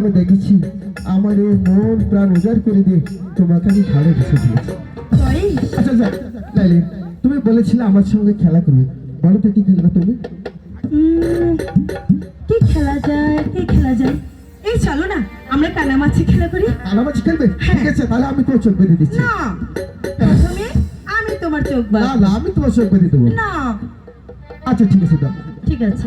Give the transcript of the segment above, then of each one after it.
আমি দেখেছি। আমার এই মন প্রাণ উজাড় করে দিয়ে তোমাকে আমি ভালো বেসে দিয়েছি। আচ্ছা আচ্ছা লাইলি তুমি বলেছিলে আমার সঙ্গে খেলা করবে। বলো তো কি খেলবে তুমি? কি খেলা যায় কি খেলা যায়? এই চলো না আমরা কানামাছি খেলা করি। আলামাছি খেলবে? ঠিক আছে তাহলে আমি তোমার চোখ বেঁধে দিচ্ছি। না প্রথমে আমি তোমার চোখ না না আমি তোমার চোখ বেঁধে দেবো। না। আচ্ছা ঠিক আছে দাও। ঠিক আছে।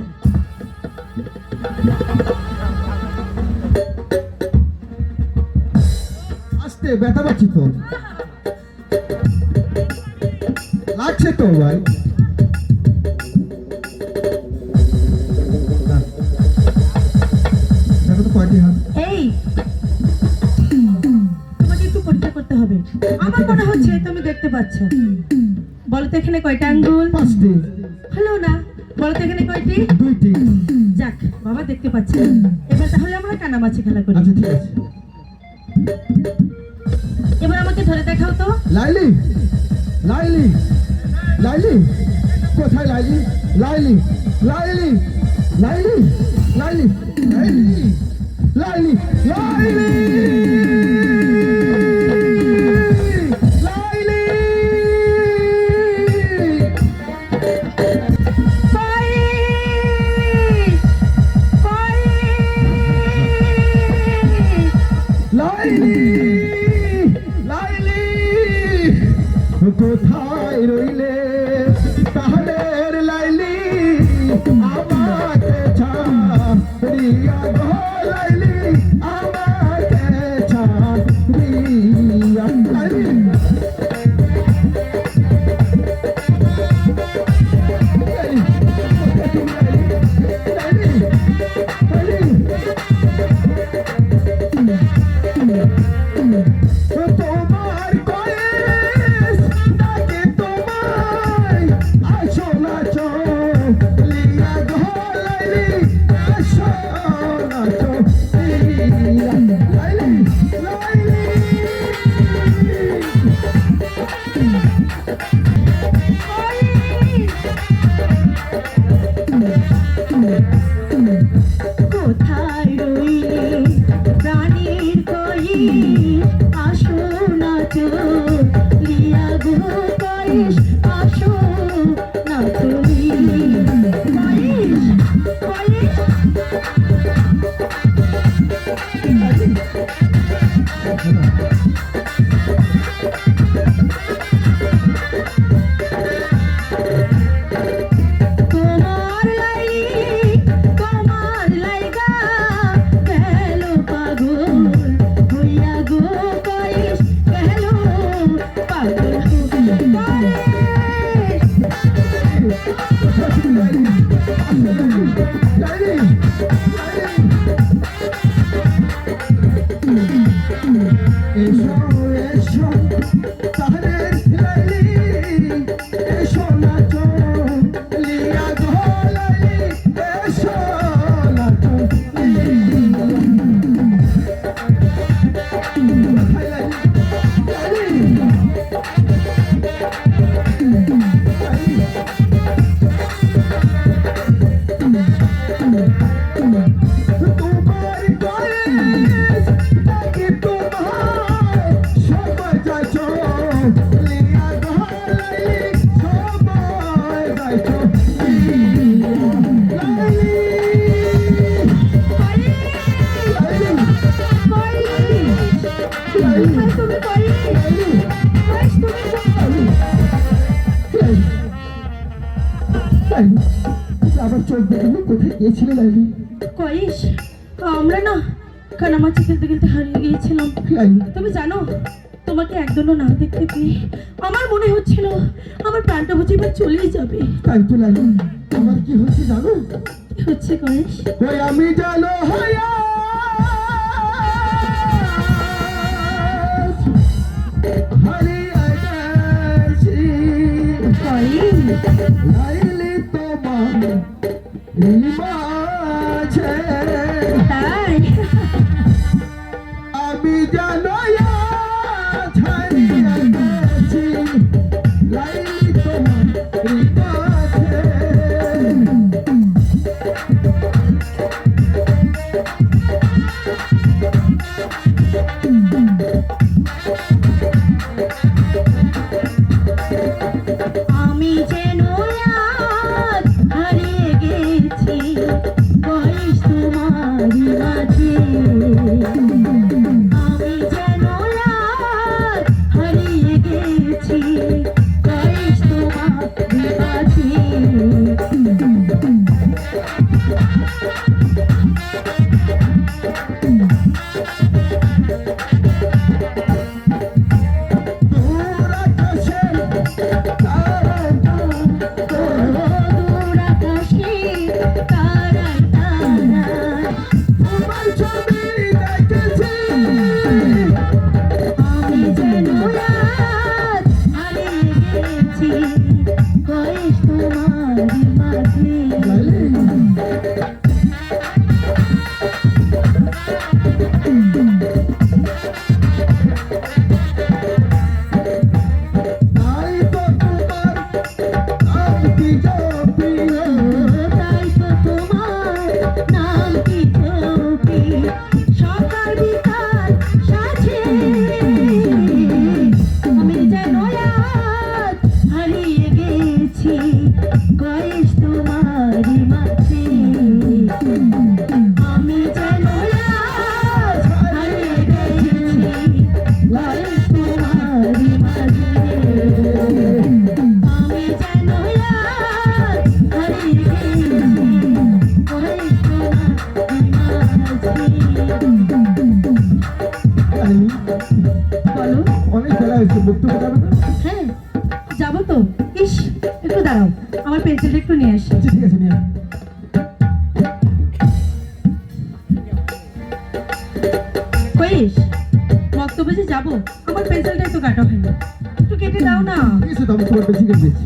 আসতে ব্যথা পাচ্ছি তো। লাগছে তো ভাই। হাত। এই তোমাকে একটু পরীক্ষা করতে হবে। আমার মনে হচ্ছে তুমি দেখতে পাচ্ছ। বলো তো এখানে কয়টা আঙ্গুল? পাঁচটি। হলো না? বলো তো এখানে কয়টি? দুইটি। যাক বাবা দেখতে পাচ্ছি। এবার তাহলে আমরা কানামাছি খেলা করি। আচ্ছা ঠিক আছে। এবার আমাকে ধরে দেখাও তো। লাইলি লাইলি লাইলি, কোথায় লাইলি? লাইলি লাইলি লাইলি লাইলি লাইলি লাইলি লাইলি। আবার চোখ দেখে কোথায় গিয়েছিলে লাইলি? কইস আমরা না কানামাছি খেলতে খেলতে হারিয়ে গিয়েছিলাম। তুমি জানো তোমাকে একদমও না দেখতে পেয়ে আমার মনে হচ্ছিল আমার প্রাণটা বুঝি এবার চলেই যাবে। তাই তো লাইলি আমার কি হচ্ছে জানো? কি হচ্ছে কয়েস ওই আমি জানো হায়া হারিয়ে গেছি। কয়েস Lima. Lima. Yay! বলো হ্যাঁ যাব তো। ইস একটু দাঁড়াও আমার পেন্সিলটা একটু নিয়ে আসি। আচ্ছা, ঠিক আছে যাব আমার পেন্সিলটা একটু কাটা হয়নি। একটু কেটে দাও না। ঠিক তবে তোমার পেন্সিল দিচ্ছি।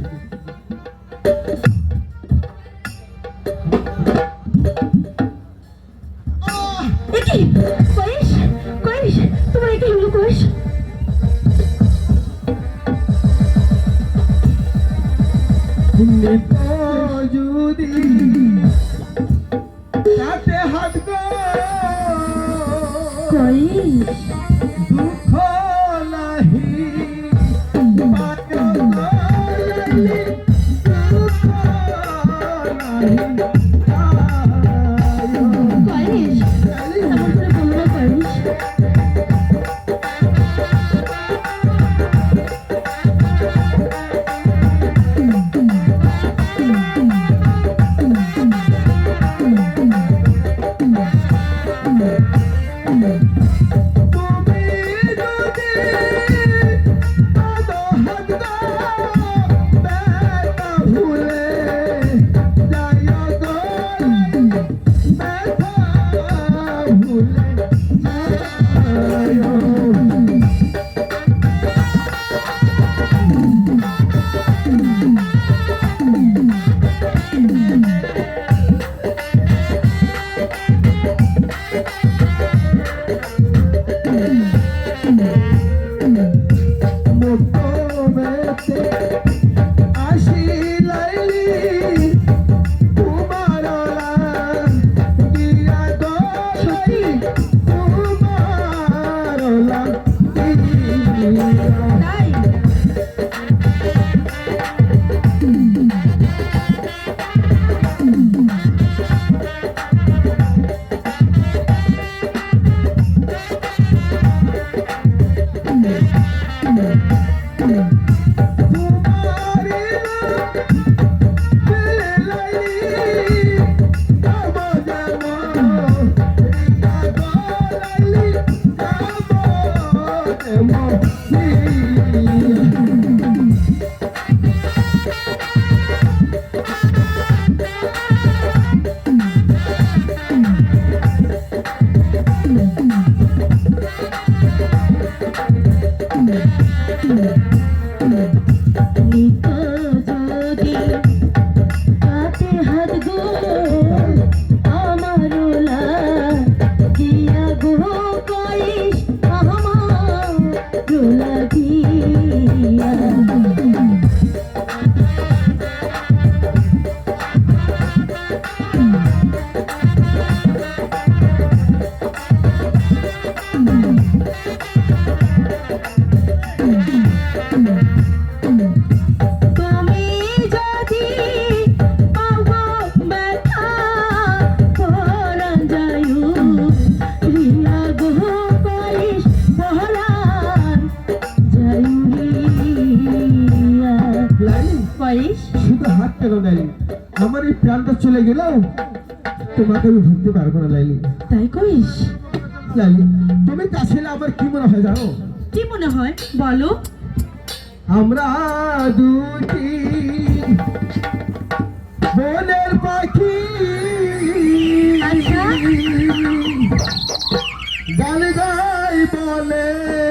প্রাণটা চলে গেল তোমাকে আমি ভুলতে পারব না লাইলি। তাই কইস? লাইলি তুমি তাছাড়া আমার কি মনে হয় জানো? কি মনে হয়? বলো। আমরা দুটি বনের পাখি। আচ্ছা। গান গাই বলে।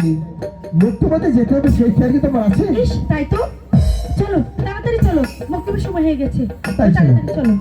ভুলে যে যেতে হবে সেই খেয়াল কি তোমার আছে? তাই তো? চলো তাড়াতাড়ি চলো বক্তব্যের সময় হয়ে গেছে। তাড়াতাড়ি চলো।